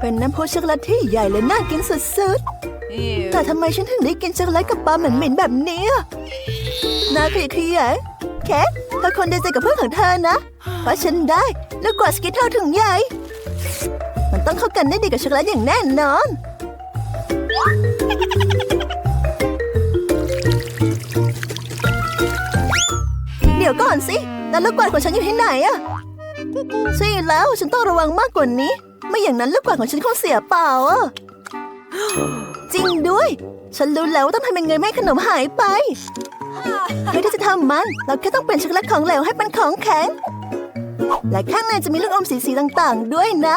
เป็นน้ำพุช็อกโกแลตที่ใหญ่และน่ากินสุดๆ แต่ทำไมฉันถึงได้กินช็อกโกแลตกับปลาเหม็นๆแบบนี้อะน่าขยะแขยงแคทเธอคนเดียวใจกับเพื่อนของเธอนะ เพราะฉันได้ลูกกวาดสกิทเท่าถึงใหญ่ มันต้องเข้ากันได้ดีกับช็อกโกแลตอย่างแน่นอนเดี๋ยวก่อนสิ แล้วลูกกวาดของฉันอยู่ที่ไหนอะใช่แล้วฉันต้องระวังมากกว่านี้ ไม่อย่างนั้นลูกกวาดของฉันคงเสียเปล่าอะจริงด้วย ฉันรู้แล้วว่าต้องทำยังไงไม่ให้ขนมหายไปเพื่อที่จะทำมัน เราแค่ต้องเปลี่ยนช็อกโกแลตของเหลวให้เป็นของแข็ง และข้างในจะมีลูกอมสีสีๆต่างๆ ด้วยนะ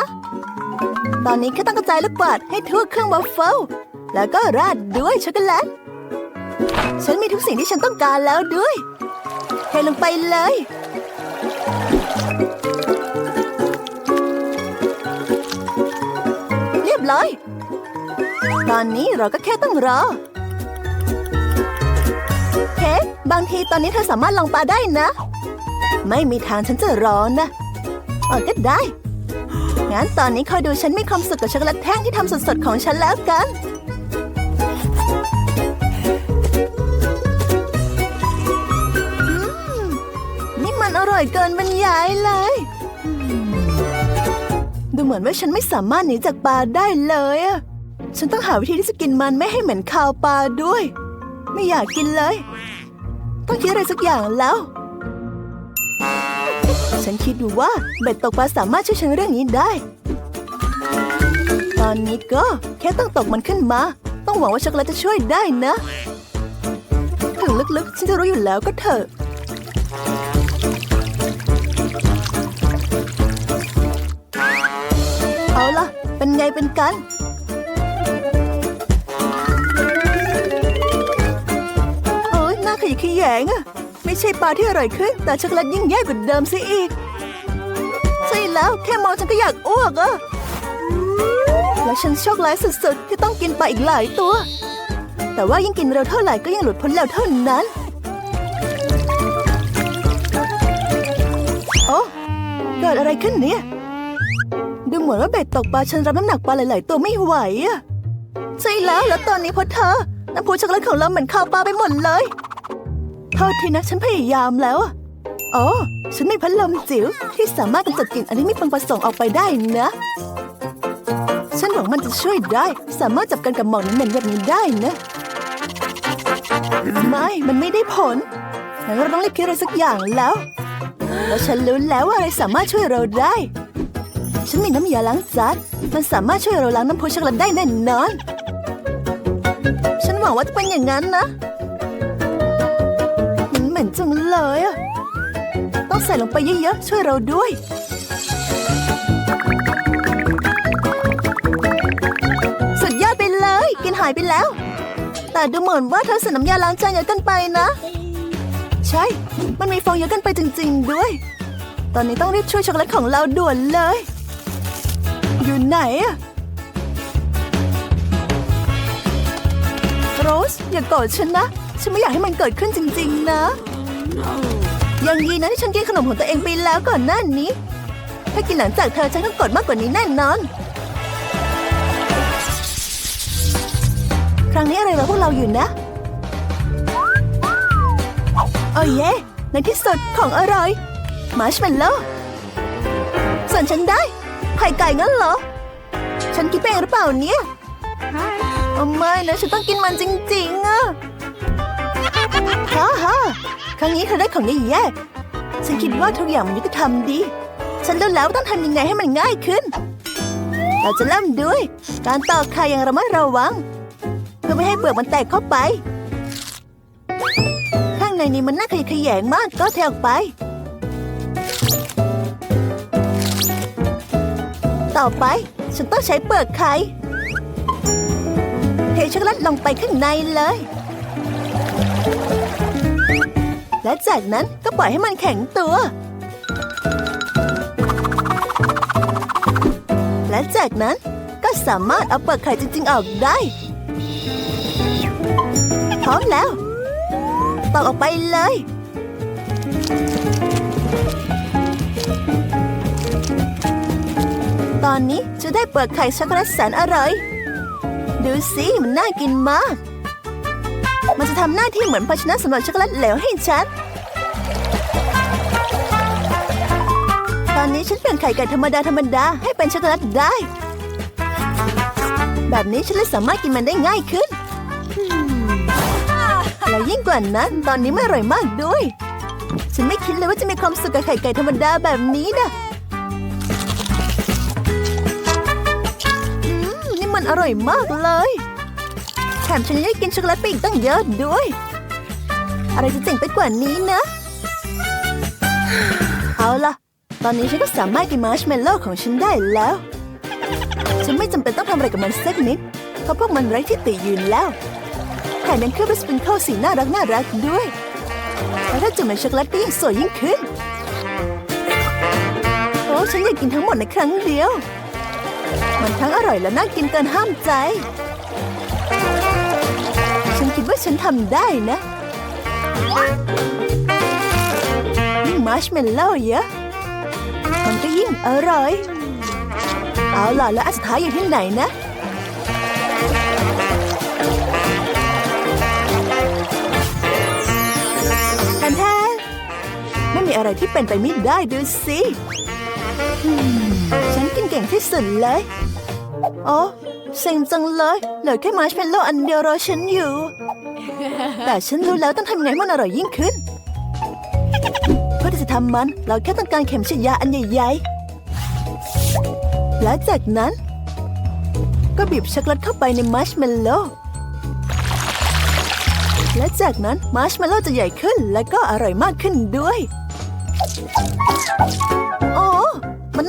ตอนนี้แค่ต้องกระจายลูกกวาดให้ทั่วเครื่องวัฟเฟิลแล้วก็ราดด้วยช็อกโกแลต ฉันมีทุกสิ่งที่ฉันต้องการแล้วด้วยเทลงไปเลย เรียตอนนี้เราก็แค่ต้องรอ เค้กบางทีตอนนี้เธอสามารถลองปลาได้นะ ไม่มีทางฉันจะรอนะเออก็ได้ งั้นตอนนี้คอยดูฉันมีความสุขกับช็อกโกแลตแท่งที่ทำสดๆของฉันแล้วกัน นี่มันอร่อยเกินบรรยายเลย ดูเหมือนว่าฉันไม่สามารถหนีจากปลาได้เลยอะฉันต้องหาวิธีที่จะกินมันไม่ให้เหม็นคาวปลาด้วย ไม่อยากกินเลย ต้องคิดอะไรสักอย่างแล้ว ฉันคิดดูว่าเบ็ดตกปลาสามารถช่วยฉันเรื่องนี้ได้ ตอนนี้ก็แค่ต้องตกมันขึ้นมา ต้องหวังว่าช็อกโกแลตจะช่วยได้นะ ถึงลึกๆ ฉันจะรู้อยู่แล้วก็เถอะ เป็นกัน โอ้ยน่าขยะขยงอะไม่ใช่ปลาที่อร่อยขึ้น แต่ช็อกโกแลตยิ่งแย่กว่าเดิมซะอีก ใช่แล้วแค่มองฉันก็อยากอ้วกอะและฉันโชคร้ายสุดๆ ที่ต้องกินปลาอีกหลายตัว แต่ว่ายิ่งกินเร็วเท่าไหร่ก็ยิ่งหลุดพ้นเร็วเท่านั้น โอ้เกิดอะไรขึ้นเนี่ย เหมือนว่าเบ็ดตกปลาฉันรับน้ำหนักปลาหลาย ๆ ตัวไม่ไหวอะใช่แล้วแล้วตอนนี้เพราะเธอน้ำพุช็อกโกแลตของเราเหมือนข้าวปลาไปหมดเลยโทษทีนะฉันพยายามแล้วอ๋อฉันมีพัดลมจิ๋วที่สามารถกำจัดกลิ่นอันนี้ไม่พึงประสงค์ออกไปได้นะ ฉันหวังมันจะช่วยได้ สามารถจับกันกับหมอกเหม็นแบบนี้ได้นะไม่มันไม่ได้ผลงั้นเราต้องรีบคิดอะไรสักอย่างแล้วแล้วฉันรู้แล้วว่าอะไรสามารถช่วยเราได้ ฉันมีน้ำยาล้างจานมันสามารถช่วยเราล้างน้ำพุช็อกโกแลตได้แน่นอน ฉันหวังว่าจะเป็นอย่างนั้นนะ มันเหม็นจังเลยอะต้องใส่ลงไปเยอะๆ ช่วยเราด้วย สุดยอดไปเลย กินหายไปแล้ว แต่ดูเหมือนว่าเธอใส่น้ำยาล้างจานเยอะเกินไปนะ ใช่ มันมีฟองเยอะเกินไปจริง ๆ ด้วย ตอนนี้ต้องรีบช่วยช็อกโกแลตของเราด่วนเลย อยู่ไหนอะโรสอย่าโกรธฉันนะ ฉันไม่อยากให้มันเกิดขึ้นจริง ๆ นะ ยังดีนะที่ฉันกินขนมของตัวเองไปแล้วก่อนหน้านี้ ถ้ากินหลังจากเธอฉันต้องกดมากกว่านี้แน่นอน ครั้งนี้อะไรรอพวกเราอยู่นะ โอ้เย่ในที่สุดของอร่อย มาร์ชเมลโล่ส่วนฉันได้ ไข่ไก่งั้นเหรอ ฉันกินไปเองหรือเปล่าเนี่ยโอ้ไม่นะฉันต้องกินมันจริงๆอะฮ่าฮ่าครั้งนี้เธอได้ของดีแย่ฉันคิดว่าทุกอย่างมันยุติธรรมดี ฉันรู้แล้วว่าต้องทำยังไงให้มันง่ายขึ้น เราจะเริ่มด้วย การตอกไข่อย่างระมัดระวัง เพื่อไม่ให้เปลือกมันแตกเข้าไป ข้างในนี้มันน่าขยะแขยงมากก็เทออกไป ต่อไป ฉันต้องใช้เปลือกไข่เทช็อกโกแลตลงไปข้างในเลย และจากนั้นก็ปล่อยให้มันแข็งตัว และจากนั้นก็สามารถเอาเปลือกไข่จริง ๆ ออกได้ พร้อมแล้วตอกออกไปเลย ตอนนี้จะได้เปิดไข่ช็อกโกแลตแสนอร่อย ดูสิมันน่ากินมาก มันจะทำหน้าที่เหมือนภาชนะสำหรับช็อกโกแลตเหลวให้ฉัน ตอนนี้ฉันเปลี่ยนไข่ไก่ธรรมดาธรรมดาให้เป็นช็อกโกแลตได้ แบบนี้ฉันเลยสามารถกินมันได้ง่ายขึ้น แล้วยิ่งกว่านั้นตอนนี้ไม่อร่อยมากด้วย ฉันไม่คิดเลยว่าจะมีความสุขกับไข่ไก่ธรรมดาแบบนี้นะ อร่อยมากเลย แถมฉันยังได้กินช็อกโกแลตไปอีกตั้งเยอะด้วย อะไรจะเจ๋งไปกว่านี้นะ เอาล่ะ ตอนนี้ฉันก็สามารถกินมาร์ชเมลโล่ของฉันได้แล้ว ฉันไม่จำเป็นต้องทำอะไรกับมันสักนิด เพราะพวกมันไร้ที่ติยืนแล้วแถมยังเคลือบด้วยสปริงเกิลสีน่ารักน่ารักด้วยแล้วถ้าจุ่มในช็อกโกแลตก็ยิ่งสวยยิ่งขึ้นโอ้ฉันอยากกินทั้งหมดในครั้งเดียว มันทั้งอร่อยและน่ากินเกินห้ามใจ ฉันคิดว่าฉันทำได้นะยิ่งมาร์ชเมลโล่เยอะ มันก็ยิ่งอร่อย เอาล่ะแล้วอันสุดท้ายอยู่ที่ไหนนะแทนแทนไม่มีอะไรที่เป็นไปไม่ได้ดูสิ อืมฉันกินเก่งที่สุดเลยโอ้เซ็งจังเลยเหลือแค่มาร์ชเมลโล่อันเดียวรอฉันอยู่ แต่ฉันรู้แล้วต้องทำยังไงให้มันอร่อยยิ่งขึ้นเพื่อที่จะทำมันเราแค่ต้องการเข็มฉีดยาอันใหญ่ๆ และจากนั้น ก็บีบช็อกโกแลตเข้าไปในมาร์ชเมลโล่และจากนั้นมาร์ชเมลโล่จะใหญ่ขึ้นและก็อร่อยมากขึ้นด้วย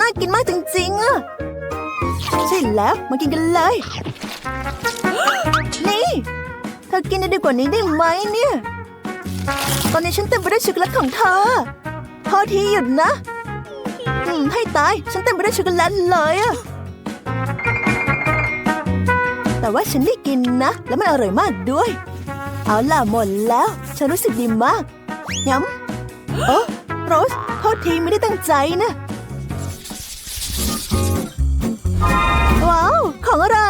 น่ากินมากจริงๆอะใช่แล้วมากินกันเลย นี่ เธอกินได้ดีกว่านี้ได้ไหมเนี่ย ตอนนี้ฉันเต็มไปด้วยช็อกโกแลตของเธอพอทีหยุดนะให้ตาย ฉันเต็มไปด้วยช็อกโกแลตเลยอะแต่ว่าฉันได้กินนะ แล้วมันอร่อยมากด้วย เอาล่ะหมดแล้ว ฉันรู้สึกดีมากย้ำโอ้โรสโทษทีไม่ได้ตั้งใจนะ ของอะไร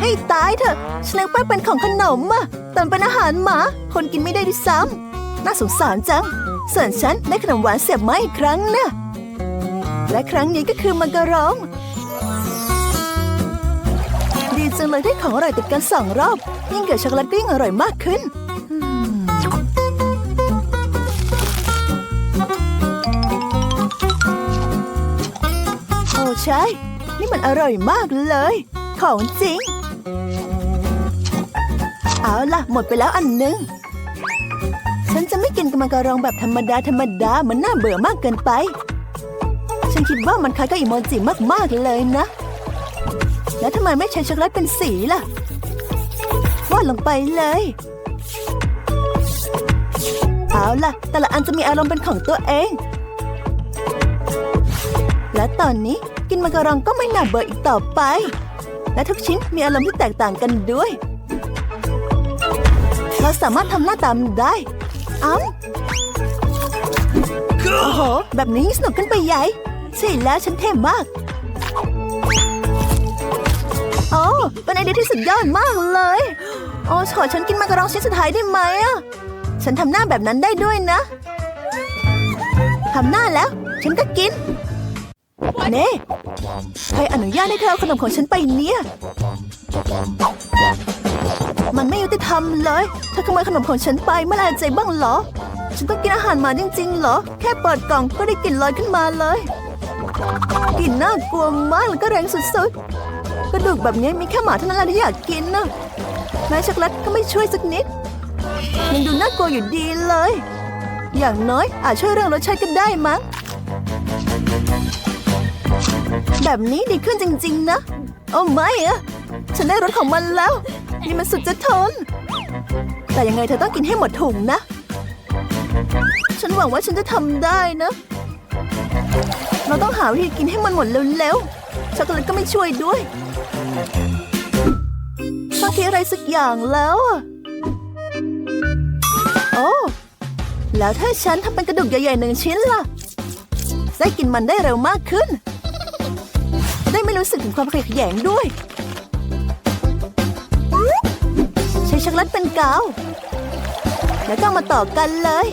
ให้ตายเถอะฉันนึกว่าเป็นของขนมอะแต่เป็นอาหารหมา คนกินไม่ได้ด้วยซ้ำน่าสงสารจัง ส่วนฉันได้ขนมหวานเสียบไม้อีกครั้งนะ และครั้งนี้ก็คือมังกรอง ดีจังเลยได้ของอร่อยติดกันสองรอบ ยิ่งเกิดช็อกโกแลตก็ยิ่งอร่อยมากขึ้นโอ้ใช่ มันอร่อยมากเลย ของจริง เอาล่ะ หมดไปแล้วอันหนึง ฉันจะไม่กินกมังกรองแบบธรรมดาธรรมดา มันน่าเบื่อมากเกินไป ฉันคิดว่ามันคล้ายกับอีโมจิมากๆเลยนะ แล้วทำไมไม่ใช้ช็อกโกแลตเป็นสีล่ะวาดลงไปเลยเอาล่ะ แต่ละอันจะมีอารมณ์เป็นของตัวเอง และตอนนี้ กินมังกรองก็ไม่น่าเบื่ออีกต่อไป และทุกชิ้นมีอารมณ์ที่แตกต่างกันด้วย เราสามารถทำหน้าตามได้อ้าโอ้โห แบบนี้สนุกขึ้นไปใหญ่ ใช่แล้วฉันเท่มาก โอ้เป็นไอเดียที่สุดยอดมากเลย โอ้ขอฉันกินมังกรองชิ้นสุดท้ายได้ไหมอะ ฉันทำหน้าแบบนั้นได้ด้วยนะ ทำหน้าแล้ว ฉันก็กิน เน่ใครอนุญาตให้เธอเอาขนมของฉันไปเนี่ย มันไม่ยุติธรรมเลยเธอขโมยขนมของฉันไปเมื่อไรใจบ้างเหรอ ฉันต้องกินอาหารหมาจริงๆเหรอ แค่เปิดกล่องก็ได้กลิ่นลอยขึ้นมาเลยกลิ่นน่ากลัวมากแล้วก็แรงสุดๆ กระดูกแบบนี้มีแค่หมาเท่านั้นแหละที่อยากกินนะแม้ช็อกโกแลตก็ไม่ช่วยสักนิด ยังดูน่ากลัวอยู่ดีเลย อย่างน้อยอาจช่วยเรื่องรสชาติก็ได้มั้ง แบบนี้ดีขึ้นจริง ๆ นะ โอ้ไม่อะฉันได้รสของมันแล้ว นี่มันสุดจะทน แต่ยังไงเธอต้องกินให้หมดถุงนะ ฉันหวังว่าฉันจะทำได้นะ เราต้องหาวิธีกินให้มันหมดเร็วๆ ช็อกโกแลตก็ไม่ช่วยด้วยต้องคิดอะไรสักอย่างแล้วอะโอ้แล้วถ้าฉันทำเป็นกระดูกใหญ่ๆหนึ่งชิ้นล่ะ ได้กินมันได้เร็วมากขึ้น ไม่รู้สึกถึงความขยะแขยงด้วย ใช้ช็อกโกแลตเป็นกาว แล้วก็มาต่อกันเลย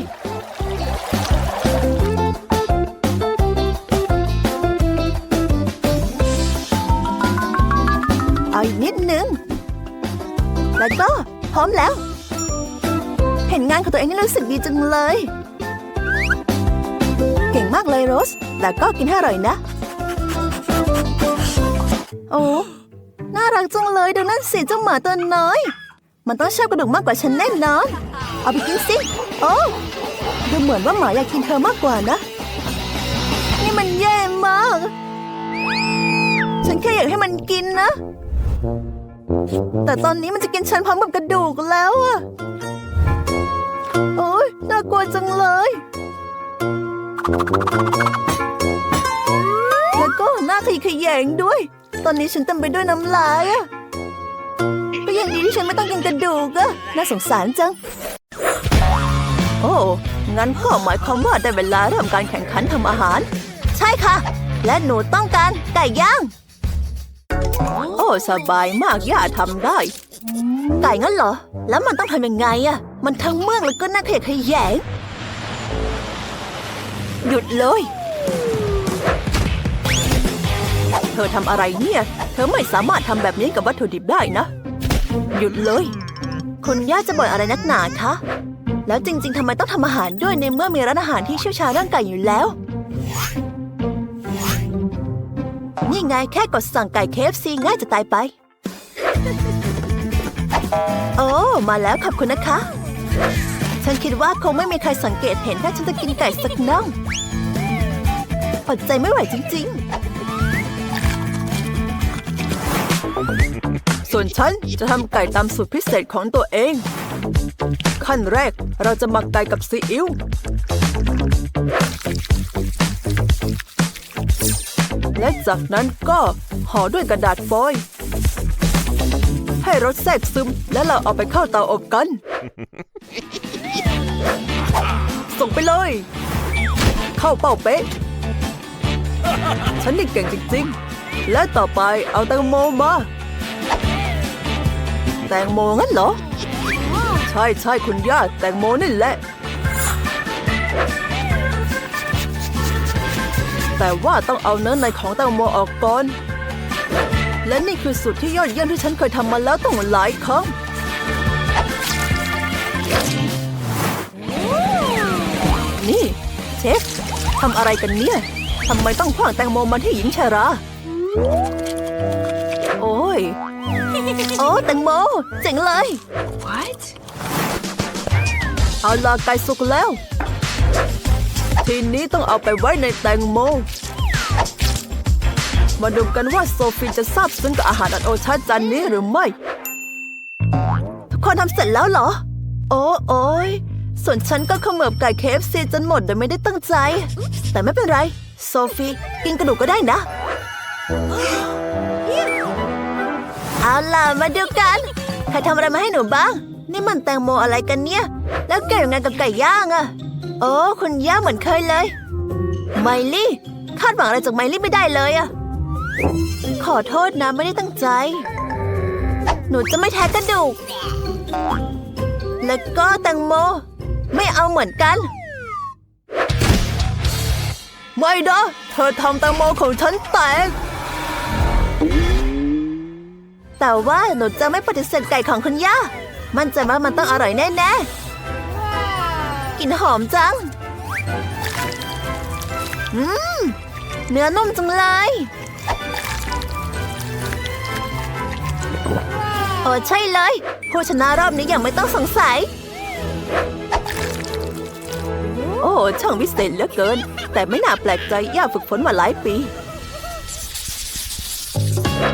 เอาอีกนิดนึง แล้วก็พร้อมแล้ว เห็นงานของตัวเองนี่รู้สึกดีจังเลย เก่งมากเลยโรส แล้วก็กินให้อร่อยนะ โอ้น่ารักจังเลยดูนั่นสิเจ้าหมาตัวน้อย มันต้องชอบกระดูกมากกว่าฉันแน่นอนเอาไปกินสิ โอ้ดูเหมือนว่าหมาอยากกินเธอมากกว่านะ นี่มันแย่มาก ฉันแค่อยากให้มันกินนะ แต่ตอนนี้มันจะกินฉันพร้อมกับกระดูกแล้วอะโอ๊ยน่ากลัวจังเลยแล้วก็หน้าขยขยงด้วย ตอนนี้ฉันเต็มไปด้วยน้ำลายอะก็ยังดีที่ฉันไม่ต้องกินกระดูกอะน่าสงสารจัง โอ้งั้นก็หมายความว่าได้เวลาเริ่มการแข่งขันทำอาหาร ใช่ค่ะ และหนูต้องการไก่ย่าง โอ้สบายมากย่าทำได้ ไก่งั้นเหรอ แล้วมันต้องทำยังไงอะมันทั้งเมืองแล้วก็น่าขยะแขยงหยุดเลย ธอทำอะไรเนี่ย เธอไม่สามารถทำแบบนี้กับวัตถุดิบได้นะ หยุดเลย คุณย่าจะบ่นอะไรนักหนาคะ แล้วจริง ๆทำไมต้องทำอาหารด้วยในเมื่อมีร้านอาหารที่เชี่ยวชาญเรื่องไก่อยู่แล้ว นี่ไงแค่กดสั่งไก่ KFC ง่ายจะตายไป โอ้ มาแล้วขอบคุณนะคะ ฉันคิดว่าคงไม่มีใครสังเกตเห็นถ้าฉันจะกินไก่สักน่องอดใจไม่ไหวจริง ส่วนฉันจะทำไก่ตามสูตรพิเศษของตัวเอง ขั้นแรกเราจะหมักไก่กับซีอิ๊วและจากนั้นก็ห่อด้วยกระดาษฟอยล์ให้รสแทรกซึมและเราเอาไปเข้าเตาอบกัน ส่งไปเลย เข้าเป้าเป๊ะ ฉันนี่เก่งจริงๆ และต่อไปเอาแตงโมมา แตงโมงั้นเหรอ ใช่ใช่คุณย่าแตงโมนี่แหละ แต่ว่าต้องเอาเนื้อในของแตงโมออกก่อน และนี่คือสูตรที่ยอดเยี่ยมที่ฉันเคยทำมาแล้วต้องหลายครั้งนี่ เชฟทำอะไรกันเนี่ยทำไมต้องขว้างแตงโมมาที่หญิงชรา โอ้ย โอ้แตงโมเจ๋งเลยเอาลาไก่สุกแล้ว ทีนี้ต้องเอาไปไว้ในแตงโม มาดูกันว่าโซฟีจะซาบซึ้งกับอาหารอันโอชาจานนี้หรือไม่ ทุกคนทำเสร็จแล้วเหรอ โอ้โอ้ยส่วนฉันก็เขมือบไก่ KFC จนหมดโดยไม่ได้ตั้งใจ แต่ไม่เป็นไร โซฟีกินกระดูกก็ได้นะ เอาล่ะมาดูกัน ใครทำอะไรมาให้หนูบ้าง นี่มันแตงโมอะไรกันเนี่ย แล้วเกี่ยวยังไงกับไก่ย่างอะโอ้คุณย่าเหมือนเคยเลย ไมลี่ คาดหวังอะไรจากไมลี่ไม่ได้เลยอะขอโทษนะไม่ได้ตั้งใจ หนูจะไม่แท้กระดูก แล้วก็แตงโม ไม่เอาเหมือนกัน ไม่นะเธอทำแตงโมของฉันแตก แต่ว่าหนูจะไม่ปฏิเสธไก่ของคุณย่า มั่นใจว่ามันต้องอร่อยแน่ๆกลิ่นหอมจัง อืม เนื้อนุ่มจังเลย โอ้ใช่เลย ผู้ชนะรอบนี้อยังไม่ต้องสงสัย โอ้ช่างวิเศษเหลือเกิน แต่ไม่น่าแปลกใจย่าฝึกฝนมาหลายปี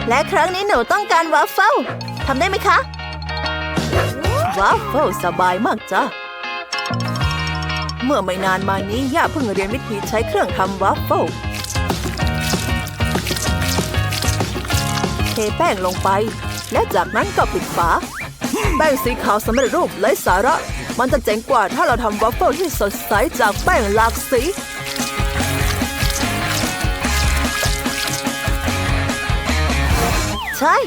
และครั้งนี้หนูต้องการวาฟเฟิลทำได้ไหมคะว้าวเฟิลสบายมากจ้ะ เมื่อไม่นานมานี้ย่าเพิ่งเรียนวิธีใช้เครื่องทำวัฟเฟิลเทแป้งลงไป และจากนั้นก็ปิดฝา แป้งสีขาวสำเร็จรูปไร้สาระ มันจะเจ๋งกว่าถ้าเราทำวัฟเฟิลที่สดใสจากแป้งหลากสี ช่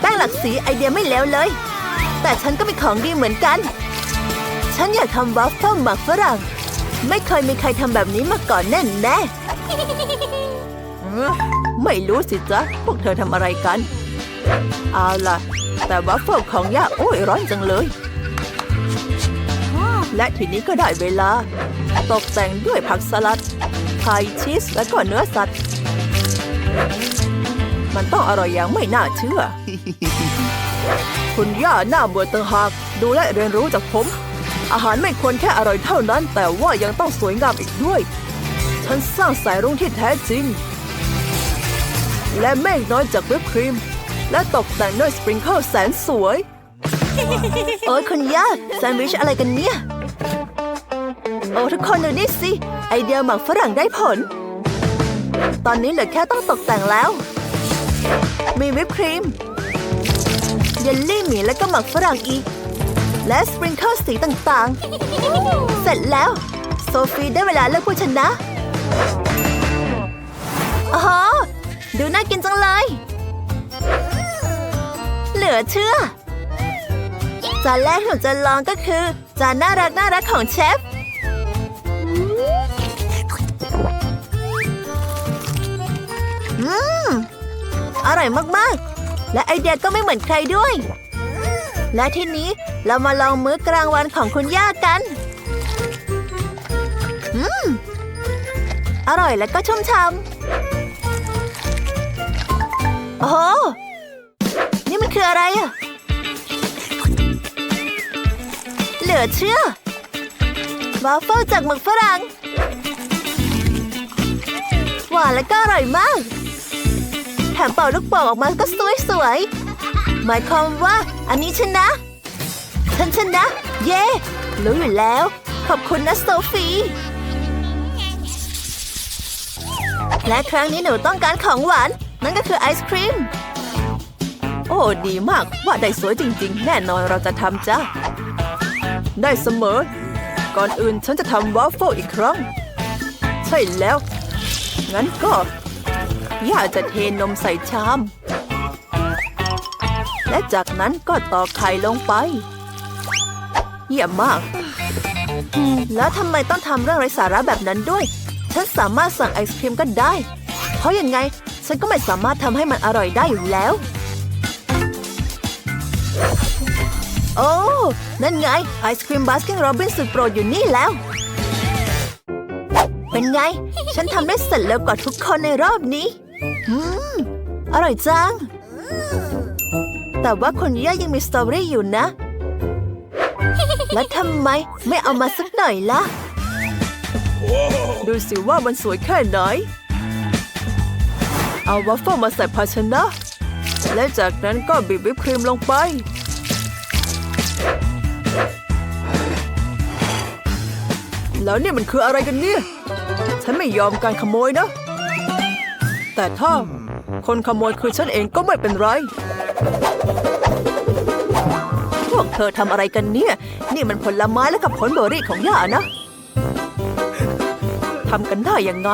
แป้งหลักสีไอเดียไม่เลวเลย แต่ฉันก็มีของดีเหมือนกัน ฉันอยากทำวัฟเฟิลหมักฝรั่ง ไม่เคยมีใครทำแบบนี้มาก่อนแน่แน่ไม่รู้สิจ๊ะ พวกเธอทำอะไรกัน เอาล่ะ แต่วัฟเฟิลของย่าโอ้ยร้อนจังเลย และทีนี้ก็ได้เวลา ตกแต่งด้วยผักสลัด ไข่ชีสและก็เนื้อสัตว์ มันต้องอร่อยอย่างไม่น่าเชื่อ คุณย่าหน้าเบื่อต่างหากดูและเรียนรู้จากผม อาหารไม่ควรแค่อร่อยเท่านั้น แต่ว่ายังต้องสวยงามอีกด้วย ฉันสร้างสายรุ้งที่แท้จริง และเมฆน้อยจากวิปครีม และตกแต่งด้วยสปริงเกิลแสนสวยๆโอ้ยคุณย่าแซนด์วิชอะไรกันเนี่ย โอ้ทุกคนดูนี่สิ ไอเดียหมักฝรั่งได้ผล ตอนนี้เหลือแค่ต้องตกแต่งแล้ว มีวิปครีม เยลลี่หมีและก็หมักฝรั่งอีก และสปริงเกิลสีต่างๆ เสร็จแล้ว โซฟีได้เวลาเลือกผู้ชนะอ๋อดูน่ากินจังเลย เหลือเชื่อ จานแรกที่หนูจะลองก็คือ จานน่ารักน่ารักของเชฟ อร่อยมากๆ และไอเดียก็ไม่เหมือนใครด้วย และทีนี้เรามาลองมื้อกลางวันของคุณย่ากันอืมอร่อยและก็ชุ่มช่ำโอ้โหนี่มันคืออะไรอะเหลือเชื่อวาฟเฟิลจากหมึกฝรั่งหวานและก็อร่อยมาก ถมเป่าลูกโป่งออกมาก็สวยสวยๆหมายความว่า อันนี้ชนะ ฉันชนะ เย้รู้อยู่แล้ว ขอบคุณนะโซฟีและครั้งนี้หนูต้องการของหวาน นั่นก็คือไอศครีม โอ้ดีมากว่าได้สวยจริง ๆ แน่นอนเราจะทำจ้าได้เสมอ ก่อนอื่นฉันจะทำวอฟเฟิลอีกครั้ง ใช่แล้ว งั้นก็ ย่าจะเทนมใส่ชาม และจากนั้นก็ตอกไข่ลงไป เยี่ยมมาก แล้วทำไมต้องทำเรื่องไร้สาระแบบนั้นด้วย ฉันสามารถสั่งไอศครีมก็ได้ เพราะยังไง ฉันก็ไม่สามารถทำให้มันอร่อยได้อยู่แล้ว โอ้ นั่นไง ไอศครีมบาสกินโรบินสุดโปรดอยู่นี่แล้วเป็นไง ฉันทำได้เสร็จเร็วกว่าทุกคนในรอบนี้ อร่อยจัง แต่ว่าคนย่ายังมีสตรอเบอรี่อยู่นะ แล้วทำไมไม่เอามาสักหน่อยล่ะ ดูสิว่ามันสวยแค่ไหน เอาวัฟเฟิลมาใส่ภาชนะ และจากนั้นก็บีบวิปครีมลงไป แล้วนี่มันคืออะไรกันเนี่ย ฉันไม่ยอมการขโมยนะ แต่ถ้าคนขโมยคือฉันเองก็ไม่เป็นไร พวกเธอทำอะไรกันเนี่ย นี่มันผลไม้และกับผลเบอร์รี่ของย่านะทำกันได้ยังไง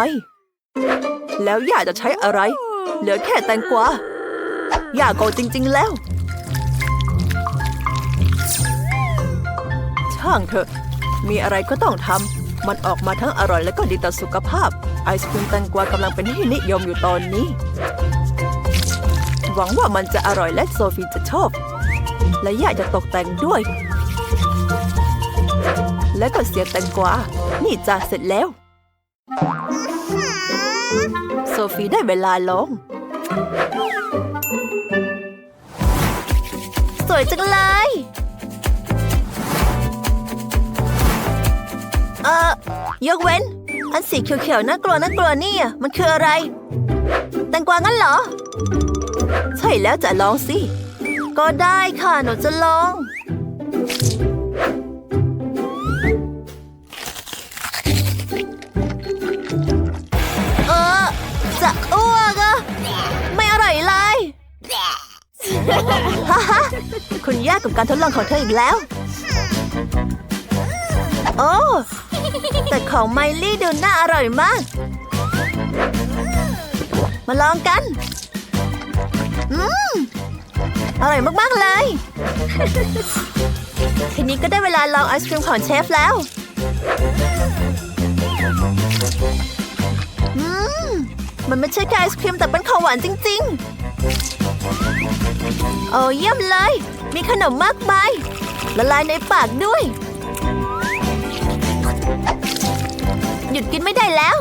แล้วย่าจะใช้อะไร เหลือแค่แตงกวาย่าโกจริง ๆ แล้ว ช่างเถอะ มีอะไรก็ต้องทำ มันออกมาทั้งอร่อยและก็ดีต่อสุขภาพ ไอศครีมแตงกวากำลังเป็นที่นิยมอยู่ตอนนี้ หวังว่ามันจะอร่อยและโซฟีจะชอบ และย่าจะตกแต่งด้วย และก็เสียแตงกวา นี่จ้าเสร็จแล้ว โซฟีได้เวลาลง สวยจังเลย เอ่อยกเว้น อันสีเขียวๆน่ากลัวน่ากลัวนี่มันคืออะไร แตงกวางั้นเหรอ ใช่แล้วจะลองสิ ก็ได้ค่ะหนูจะลอง เออ จะอ้วกอะไม่อร่อยเลยฮ่าฮ่าคุณย่ากับการทดลองของเธออีกแล้ว โอ้ แต่ของไมลี่ดูน่าอร่อยมาก มาลองกันออร่อยมาก ๆ เลย ทีนี้ก็ได้เวลาลองไอศครีมของเชฟแล้ว อืม มันไม่ใช่แค่ไอศครีมแต่เป็นของหวานจริง ๆ โอ้เยี่ยมเลย มีขนมมากมายละลายในปากด้วย หยุดกินไม่ได้แล้ว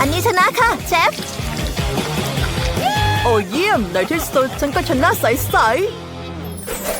อันนี้ชนะค่ะเชฟ โอ้เยี่ยมในที่สุดฉันก็ชนะใสๆ